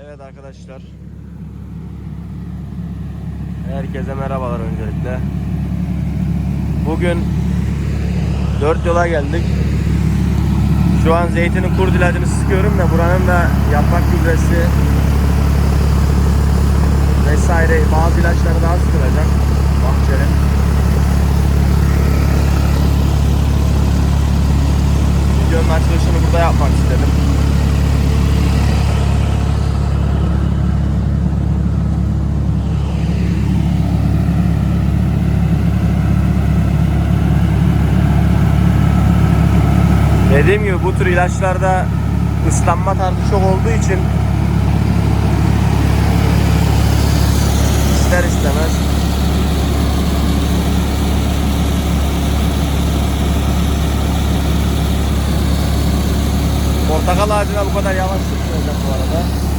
Evet arkadaşlar. Herkese merhabalar öncelikle. Bugün dört yola geldik. Şu an zeytinin kurd ilacını sıkıyorum da buranın da yaprak gübresi vesaire bazı ilaçları daha sıkılacak bahçenin. Videonun açılışını burada yapmak istedim. Dediğim gibi bu tür ilaçlarda ıslanma tarzı çok olduğu için ister istemez Portakal ağacına bu kadar yavaş sıkmayacak bu arada.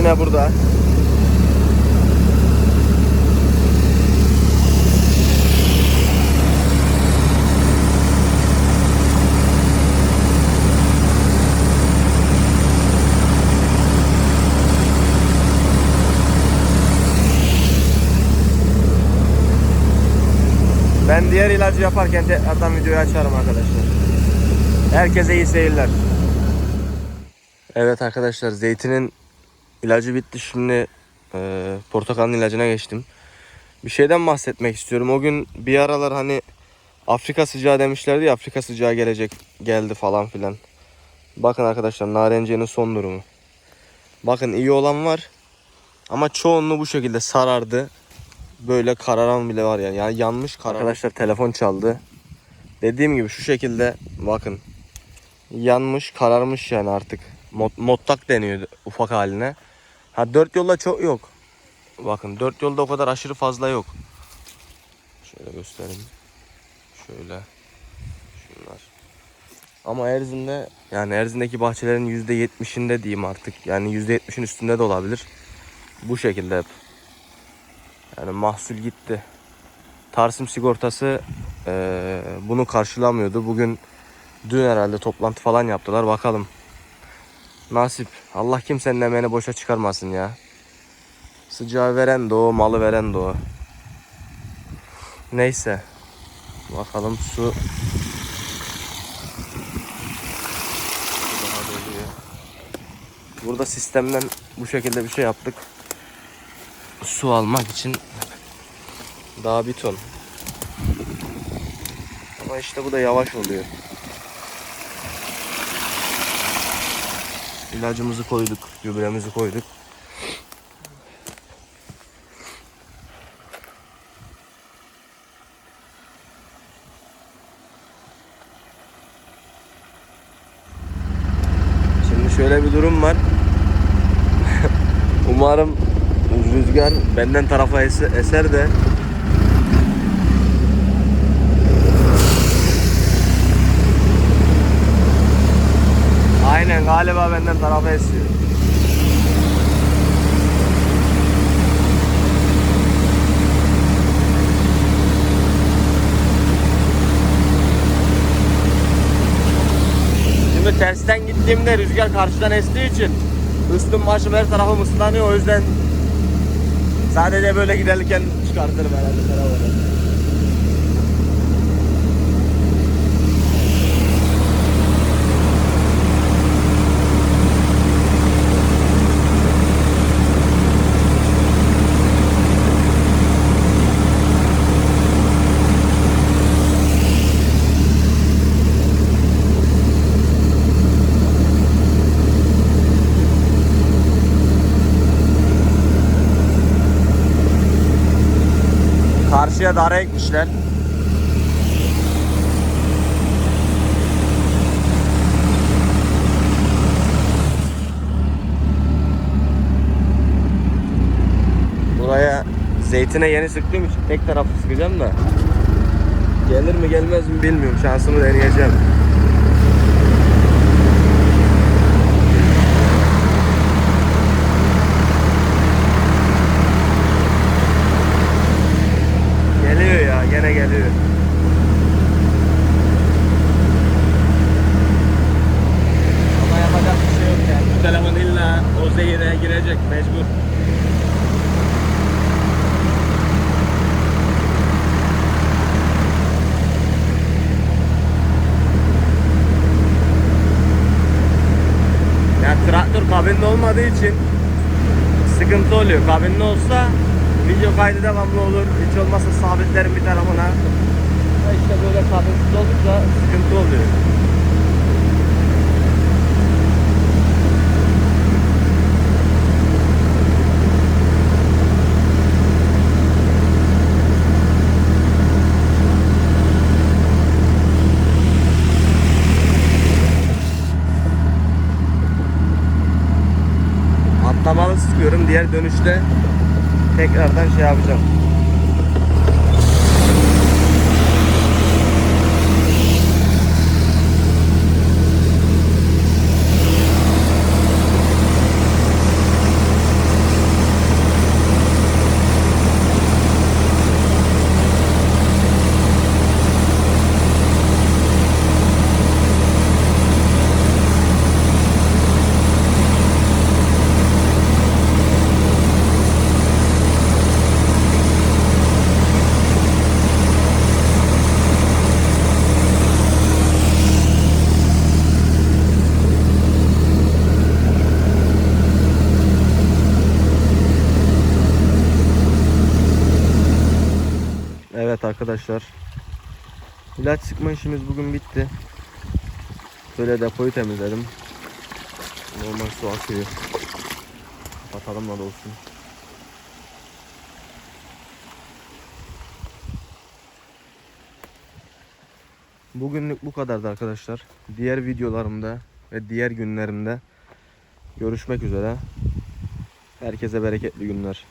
Yine burada. Ben diğer ilacı yaparken tekrardan videoyu açarım arkadaşlar. Herkese iyi seyirler. Evet arkadaşlar zeytinin ilacı bitti. Şimdi e, portakalın ilacına geçtim. Bir şeyden bahsetmek istiyorum. O gün bir aralar hani Afrika sıcağı demişlerdi ya Afrika sıcağı gelecek geldi falan filan. Bakın arkadaşlar narenciyenin son durumu. Bakın iyi olan var. Ama çoğunluğu bu şekilde sarardı. Böyle kararan bile var yani. Yani yanmış karar. Arkadaşlar telefon çaldı. Dediğim gibi şu şekilde bakın. Yanmış kararmış yani artık. Mod, modtak deniyor ufak haline. Ha dört yolda çok yok. Bakın dört yolda o kadar aşırı fazla yok. Şöyle göstereyim. Şöyle. Şunlar. Ama Erzin'de yani Erzin'deki bahçelerin yüzde yetmişinde diyeyim artık. Yani yüzde yetmişin üstünde de olabilir. Bu şekilde hep. Yani mahsul gitti. Tarsim sigortası eee, bunu karşılamıyordu. Bugün dün herhalde toplantı falan yaptılar. Bakalım. Nasip. Allah kimsenin emeğini boşa çıkarmasın ya. Sıcağı veren de o, malı veren de o. Neyse. Bakalım su. Burada sistemden bu şekilde bir şey yaptık. Su almak için daha bir ton. Ama işte bu da yavaş oluyor. İlacımızı koyduk, gübremizi koyduk. Şimdi şöyle bir durum var. Umarım rüzgar benden tarafa ese- eser de Aynen galiba benden tarafa esiyor. Şimdi tersten gittiğimde rüzgar karşıdan estiği için üstüm başım her tarafım ıslanıyor o yüzden sadece böyle giderken çıkartırım herhalde Karşıya dara ekmişler. Buraya zeytine yeni sıktığım için tek taraflı sıkacağım da. Gelir mi gelmez mi bilmiyorum. Şansımı deneyeceğim. da o zehire girecek mecbur. Ya traktör kabinde olmadığı için sıkıntı oluyor. Kabinde olsa video kaydı devamlı olur. Hiç olmazsa sabitlerim bir tarafına. İşte böyle kabinsiz olunca sıkıntı oluyor. Atlamalı sıkıyorum. Diğer dönüşte tekrardan şey yapacağım. Evet arkadaşlar. İlaç sıkma işimiz bugün bitti. Böyle depoyu temizledim. Normal su akıyor. Kapatalım da olsun. Bugünlük bu kadardı arkadaşlar. Diğer videolarımda ve diğer günlerimde görüşmek üzere. Herkese bereketli günler.